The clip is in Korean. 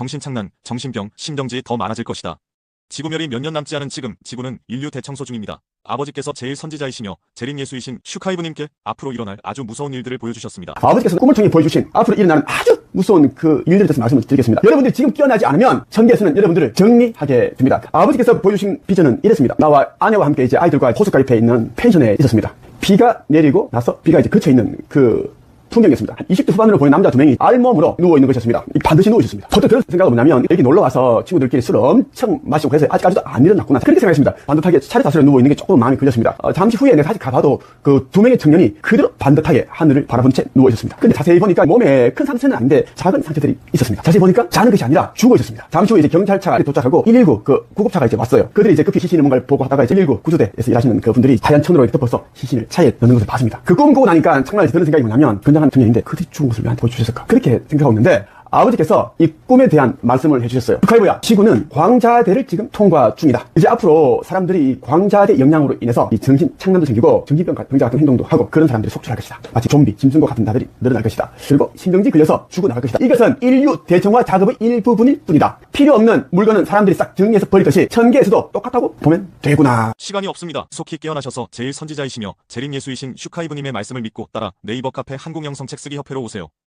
정신착란, 정신병, 심정지 더 많아질 것이다. 지구멸이 몇 년 남지 않은 지금 지구는 인류 대청소 중입니다. 아버지께서 제일 선지자이시며 재림 예수이신 슈카이브님께 앞으로 일어날 아주 무서운 일들을 보여주셨습니다. 아버지께서 꿈을 통해 보여주신 앞으로 일어나는 아주 무서운 그 일들에 대해서 말씀을 드리겠습니다. 여러분들이 지금 깨어나지 않으면 전개에서는 여러분들을 정리하게 됩니다. 아버지께서 보여주신 비전은 이랬습니다. 나와 아내와 함께 이제 아이들과 호숫가 옆에 있는 펜션에 있었습니다. 비가 내리고 나서 비가 이제 그쳐 있는 그 풍경이었습니다. 한 20대 후반으로 보이는 남자 두 명이 알몸으로 누워있는 것이었습니다. 반드시 누워있었습니다. 저도 그런 생각은 뭐냐면 여기 놀러와서 친구들끼리 술 엄청 마시고 그래서 아직까지도 안 일어났구나. 그렇게 생각했습니다. 반듯하게 차례 타설에 누워있는 게 조금 마음이 걸렸습니다. 어, 잠시 후에 내가 다시 가봐도 그 두 명의 청년이 그대로 반듯하게 하늘을 바라본 채 누워있었습니다. 근데 자세히 보니까 몸에 큰 상처는 아닌데 작은 상처들이 있었습니다. 자세히 보니까 자는 것이 아니라 죽어 있었습니다. 잠시 후에 이제 경찰차가 도착하고 119 그 구급차가 이제 왔어요. 그들이 이제 급히 시신이 뭔가를 보고 하다가 이제 119 구조대에서 일하시는 그 분들이 하얀 천으로 덮어서 시신을 차에 넣는 것을 봤습니다. 그 꿈 꾸고 나니까 정말 드는 생각이 뭐냐면 건장한 청년인데 그들이 죽은 것을 왜한테 보여주셨을까? 그렇게 생각하고 있는데 아버지께서 이 꿈에 대한 말씀을 해주셨어요. 북하이보야, 지구는 광자대를 지금 통과 중이다. 이제 앞으로 사람들이 이 광자대 영향으로 인해서 이 정신 착란도 생기고 정신병 병자 같은 행동도 하고 그런 사람들이 속출할 것이다. 마치 좀비, 짐승과 같은 자들이 늘어날 것이다. 그리고 신경지 걸려서 죽어나갈 것이다. 이것은 인류 대청화 작업의 일부분일 뿐이다. 필요 없는 물건은 사람들이 싹 정리해서 버릴 것이 천계에서도 똑같다고 보면 되구나. 시간이 없습니다. 속히 깨어나셔서 제일 선지자이시며 재림 예수이신 슈카이브님의 말씀을 믿고 따라 네이버 카페 한국영성책 쓰기 협회로 오세요.